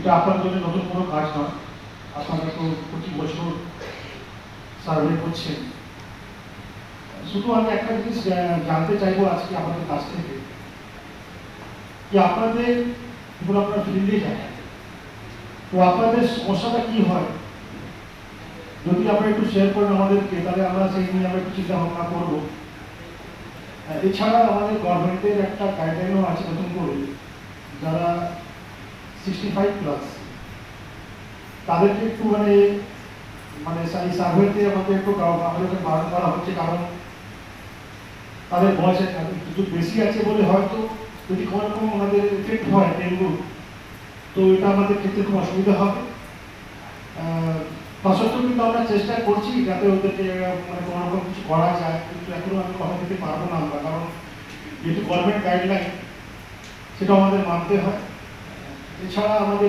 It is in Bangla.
এটা আপনার জন্য নতুন কোনো কাজ নয় আপনারা তো প্রতি বছর সার্ভে করছেন। শুধু আমি একটা জিনিস জানতে চাইব আজকে আমাদের কাছ থেকে। যে আপনাদের ধরুন আপনারা ফিল্ডে যান। তো আপনাদের সমস্যাটা কি হয়? যদি আপনারা একটু শেয়ার করেন আমাদেরকে, তাহলে আমরা সেই নিয়ে আমরা একটু চিন্তা ভাবনা করব। এছাড়া আমাদের গভর্নমেন্টের একটা গাইডলাইনও আছে নতুন করে। যারা সিক্সটি ফাইভ প্লাস তাদেরকে একটু মানে মানে এই সার্ভেতে আমাদের একটু আমাদেরকে বারণ করা হচ্ছে, কারণ তাদের বয়স একটু বেশি আছে বলে হয়তো যদি কোনো রকম আমাদের এফেক্ট হয় ডেঙ্গু, তো এটা আমাদের ক্ষেত্রে খুব অসুবিধা হবে। তা সত্ত্বেও কিন্তু আমরা চেষ্টা করছি যাতে ওদেরকে মানে কোনো রকম কিছু করা যায়, কিন্তু এখনও আমি কথা দিতে পারব না আমরা, কারণ যেহেতু গভর্নমেন্ট গাইডলাইন সেটা আমাদের মানতে হয়। এছাড়া আমাদের